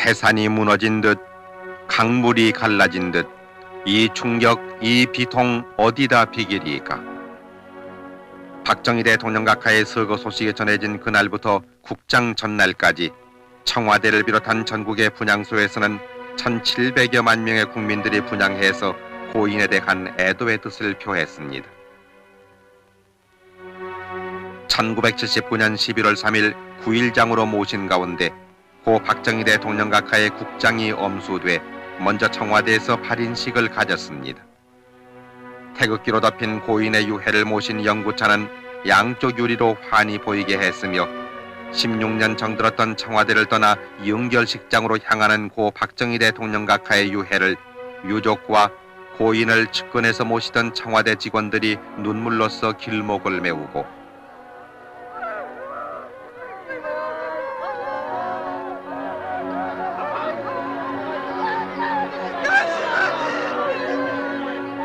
태산이 무너진 듯 강물이 갈라진 듯 이 충격, 이 비통 어디다 비기리까? 박정희 대통령 각하의 서거 소식이 전해진 그날부터 국장 전날까지 청와대를 비롯한 전국의 분향소에서는 1,700여만 명의 국민들이 분향해서 고인에 대한 애도의 뜻을 표했습니다. 1979년 11월 3일 9일장으로 모신 가운데 고 박정희 대통령 각하의 국장이 엄수돼 먼저 청와대에서 8인식을 가졌습니다. 태극기로 덮인 고인의 유해를 모신 영구차는 양쪽 유리로 환히 보이게 했으며 16년 정들었던 청와대를 떠나 영결식장으로 향하는 고 박정희 대통령 각하의 유해를 유족과 고인을 측근에서 모시던 청와대 직원들이 눈물로써 길목을 메우고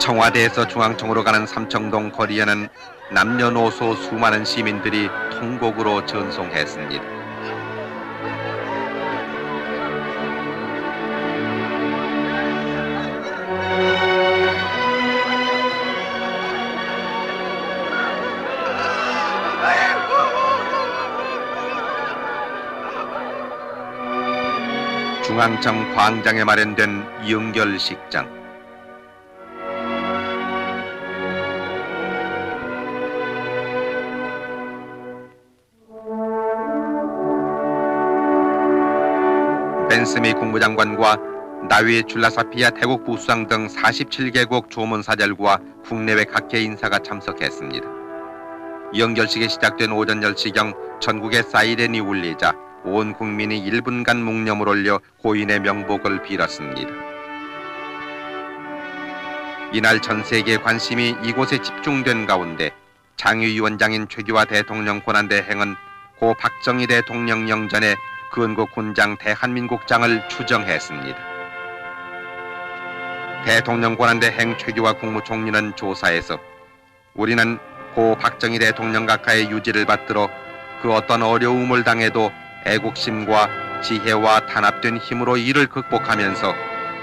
청와대에서 중앙청으로 가는 삼청동 거리에는 남녀노소 수많은 시민들이 통곡으로 전송했습니다. 중앙청 광장에 마련된 영결식장. 벤스미 국무장관과 나위 줄라사피아 태국 부수상 등 47개국 조문사절과 국내외 각계 인사가 참석했습니다. 영결식이 시작된 오전 10시경 전국의 사이렌이 울리자 온 국민이 1분간 묵념을 올려 고인의 명복을 빌었습니다. 이날 전 세계의 관심이 이곳에 집중된 가운데 장유위원장인 최규화 대통령 권한대행은 고 박정희 대통령 영전에 근국 군장 대한민국장을 추정했습니다. 대통령 권한대 행 최규화 국무총리는 조사에서 우리는 고 박정희 대통령 각하의 유지를 받들어 그 어떤 어려움을 당해도 애국심과 지혜와 단합된 힘으로 이를 극복하면서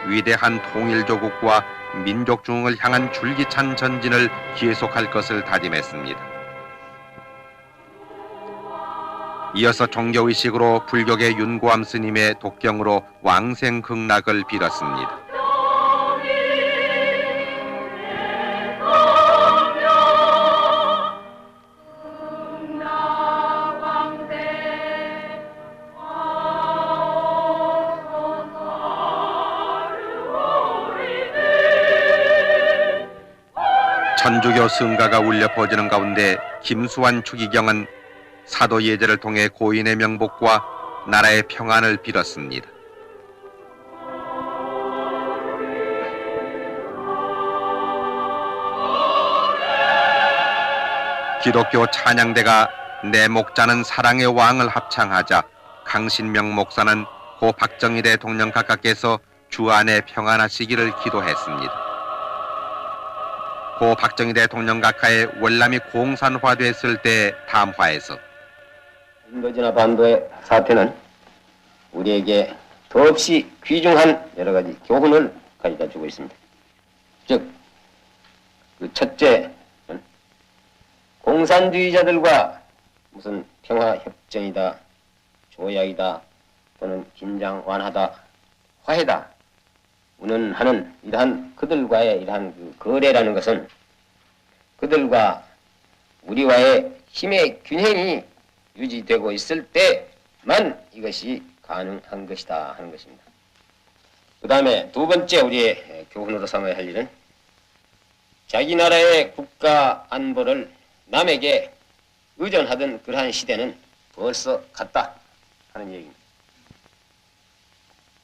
위대한 통일조국과 민족중흥을 향한 줄기찬 전진을 계속할 것을 다짐했습니다. 이어서 종교의식으로 불교계 윤고암 스님의 독경으로 왕생 극락을 빌었습니다. 천주교 승가가 울려 퍼지는 가운데 김수환 추기경은 사도 예제를 통해 고인의 명복과 나라의 평안을 빌었습니다. 기독교 찬양대가 내 목자는 사랑의 왕을 합창하자 강신명 목사는 고 박정희 대통령 각하께서 주 안에 평안하시기를 기도했습니다. 고 박정희 대통령 각하의 월남이 공산화됐을 때 담화에서 인도지나 반도의 사태는 우리에게 더없이 귀중한 여러 가지 교훈을 가져다 주고 있습니다. 즉, 그 첫째, 공산주의자들과 무슨 평화협정이다, 조약이다, 또는 긴장 완화다, 화해다, 운운하는 이러한 그들과의 이러한 그 거래라는 것은 그들과 우리와의 힘의 균형이 유지되고 있을 때만 이것이 가능한 것이다 하는 것입니다. 그 다음에 두 번째 우리의 교훈으로 삼아야 할 일은 자기 나라의 국가 안보를 남에게 의존하던 그러한 시대는 벌써 갔다 하는 얘기입니다.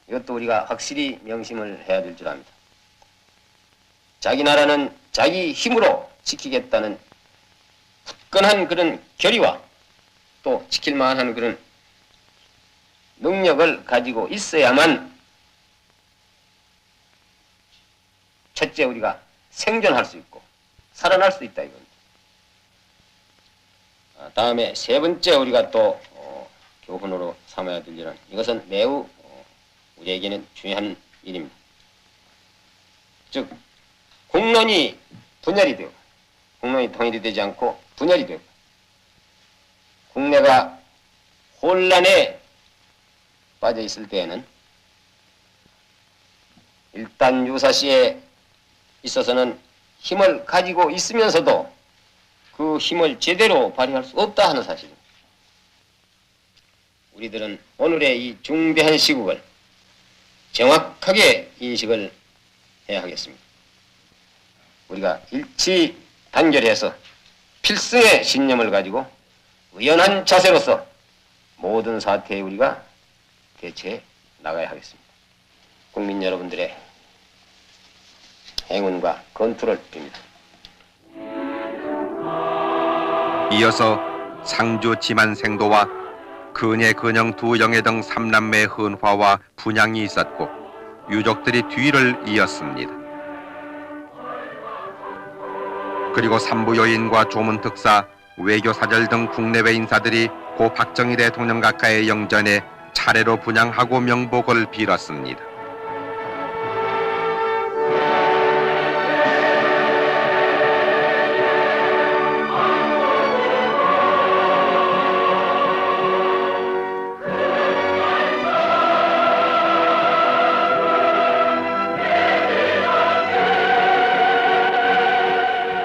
이것도 우리가 확실히 명심을 해야 될 줄 압니다. 자기 나라는 자기 힘으로 지키겠다는 굳건한 그런 결의와 또 지킬 만한 그런 능력을 가지고 있어야만 첫째 우리가 생존할 수 있고 살아날 수 있다 이겁니다. 아, 다음에 세 번째 우리가 또 어, 교훈으로 삼아야 될 일은 이것은 매우 어, 우리에게는 중요한 일입니다. 즉 공론이 분열이 되고 공론이 통일이 되지 않고 분열이 되고 국내가 혼란에 빠져 있을 때에는 일단 유사시에 있어서는 힘을 가지고 있으면서도 그 힘을 제대로 발휘할 수 없다 하는 사실입니다. 우리들은 오늘의 이 중대한 시국을 정확하게 인식을 해야 하겠습니다. 우리가 일치 단결해서 필승의 신념을 가지고 의연한 자세로서 모든 사태에 우리가 대처해 나가야 하겠습니다. 국민 여러분들의 행운과 건투를 빕니다. 이어서 상주 지만생도와 근예 근영 두 영예 등 삼남매의 헌화와 분양이 있었고 유족들이 뒤를 이었습니다. 그리고 삼부 여인과 조문 특사, 외교 사절 등 국내외 인사들이 고 박정희 대통령 각하의 영전에 차례로 분양하고 명복을 빌었습니다.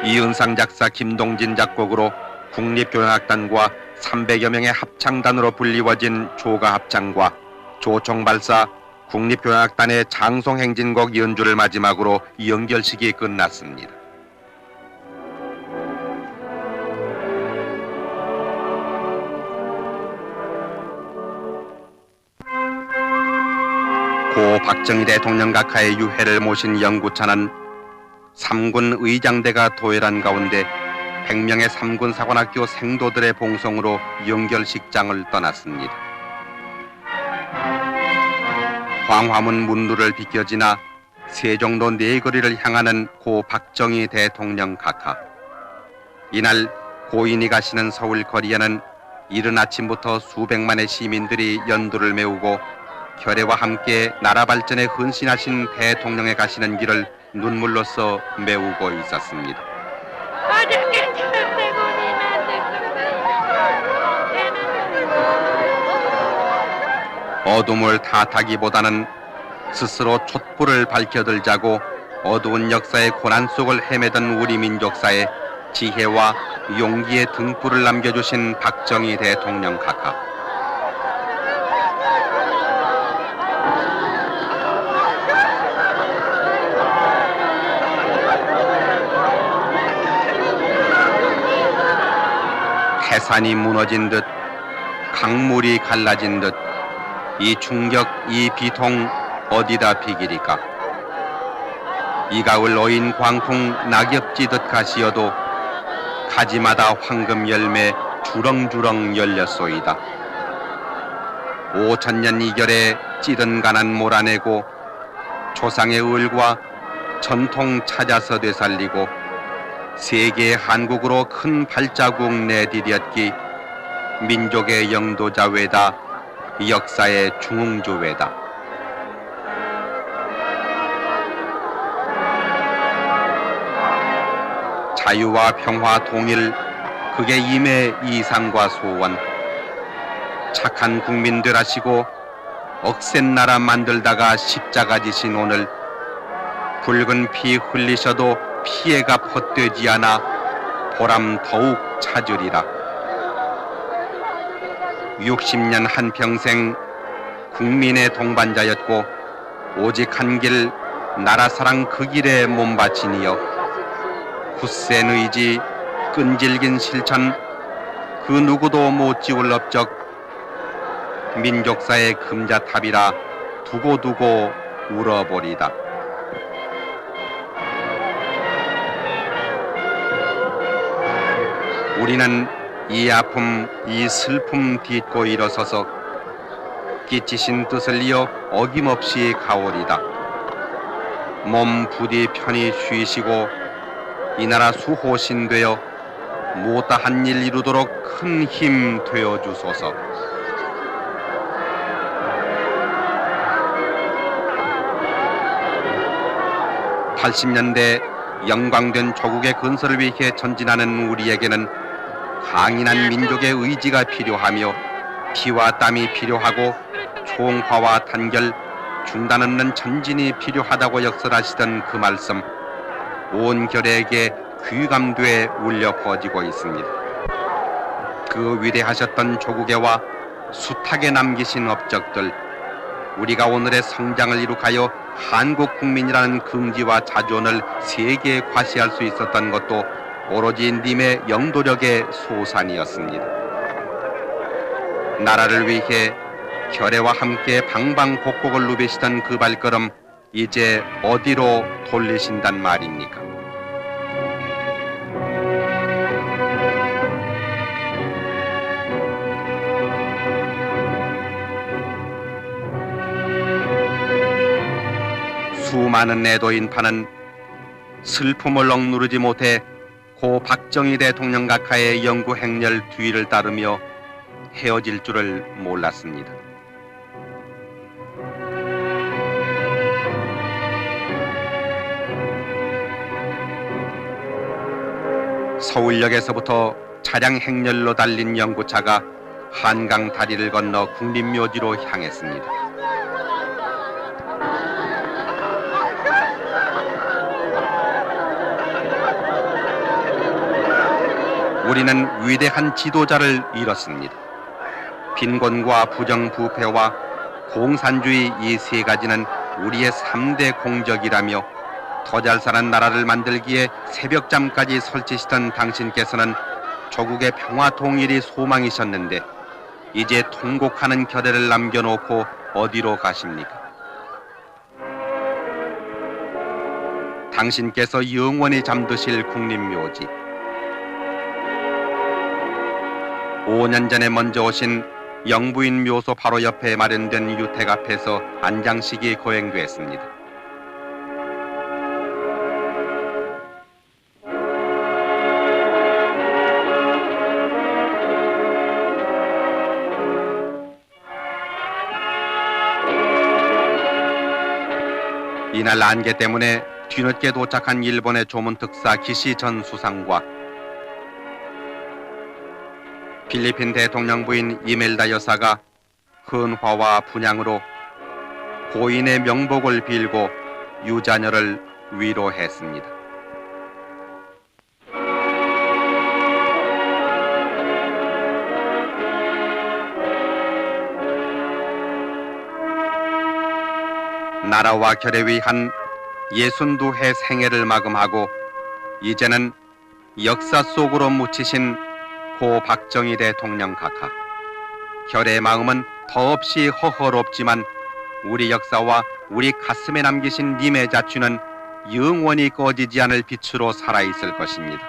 이은상 작사 김동진 작곡으로 국립교향악단과 300여 명의 합창단으로 불리워진 조가 합창과 조총발사 국립교향악단의 장송행진곡 연주를 마지막으로 연결식이 끝났습니다. 고 박정희 대통령 각하의 유해를 모신 영구차는 삼군 의장대가 도열한 가운데 100명의 삼군 사관학교 생도들의 봉송으로 연결식장을 떠났습니다. 광화문 문루를 비껴지나 세종로 네거리를 향하는 고 박정희 대통령 각하. 이날 고인이 가시는 서울 거리에는 이른 아침부터 수백만의 시민들이 연두를 메우고 결의와 함께 나라 발전에 헌신하신 대통령의 가시는 길을 눈물로써 메우고 있었습니다. 어둠을 탓하기보다는 스스로 촛불을 밝혀들자고 어두운 역사의 고난 속을 헤매던 우리 민족사에 지혜와 용기의 등불을 남겨주신 박정희 대통령 각하. 태산이 무너진 듯 강물이 갈라진 듯 이 충격, 이 비통 어디다 비기리까? 이 가을 어인 광풍 낙엽지듯 가시어도 가지마다 황금 열매 주렁주렁 열렸소이다. 오천년 이결에 찌든 가난 몰아내고 조상의 을과 전통 찾아서 되살리고 세계의 한국으로 큰 발자국 내디뎠기 민족의 영도자 외다 역사의 중흥주 외다. 자유와 평화 통일 그게 임의 이상과 소원. 착한 국민들 하시고 억센 나라 만들다가 십자가 지신 오늘 붉은 피 흘리셔도 피해가 헛되지 않아 보람 더욱 찾으리라. 60년 한평생 국민의 동반자였고 오직 한 길 나라 사랑 그 길에 몸바치니여 굳센 의지 끈질긴 실천 그 누구도 못 지울 업적 민족사의 금자탑이라 두고두고 울어버리다. 우리는 이 아픔, 이 슬픔 딛고 일어서서 끼치신 뜻을 이어 어김없이 가오리다. 몸 부디 편히 쉬시고 이 나라 수호신 되어 못다한 일 이루도록 큰 힘 되어 주소서. (80년대) 영광된 조국의 건설을 위해 전진하는 우리에게는 강인한 민족의 의지가 필요하며 피와 땀이 필요하고 총화와 단결, 중단 없는 전진이 필요하다고 역설하시던 그 말씀 온 결에게 귀감돼 울려 퍼지고 있습니다. 그 위대하셨던 조국에와 숱하게 남기신 업적들 우리가 오늘의 성장을 이룩하여 한국 국민이라는 긍지와 자존을 세계에 과시할 수 있었던 것도 오로지 님의 영도력의 소산이었습니다. 나라를 위해 결애와 함께 방방곡곡을 누비시던 그 발걸음 이제 어디로 돌리신단 말입니까? 수많은 내도 인파는 슬픔을 억누르지 못해 고 박정희 대통령 각하의 영구 행렬 뒤를 따르며 헤어질 줄을 몰랐습니다. 서울역에서부터 차량 행렬로 달린 연구차가 한강 다리를 건너 국립묘지로 향했습니다. 우리는 위대한 지도자를 잃었습니다. 빈곤과 부정부패와 공산주의 이 세 가지는 우리의 3대 공적이라며 더 잘 사는 나라를 만들기에 새벽잠까지 설치시던 당신께서는 조국의 평화 통일이 소망이셨는데 이제 통곡하는 결의를 남겨놓고 어디로 가십니까? 당신께서 영원히 잠드실 국립묘지 5년 전에 먼저 오신 영부인 묘소 바로 옆에 마련된 유택 앞에서 안장식이 거행됐습니다. 이날 안개 때문에 뒤늦게 도착한 일본의 조문 특사 기시 전 수상과 필리핀 대통령 부인 이멜다 여사가 헌화와 분양으로 고인의 명복을 빌고 유자녀를 위로했습니다. 나라와 결에 위한 예순두 해 생애를 마감하고 이제는 역사 속으로 묻히신 고 박정희 대통령 각하. 결의 마음은 더없이 허허롭지만 우리 역사와 우리 가슴에 남기신 님의 자취는 영원히 꺼지지 않을 빛으로 살아있을 것입니다.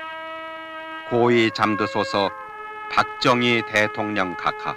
고이 잠드소서 박정희 대통령 각하.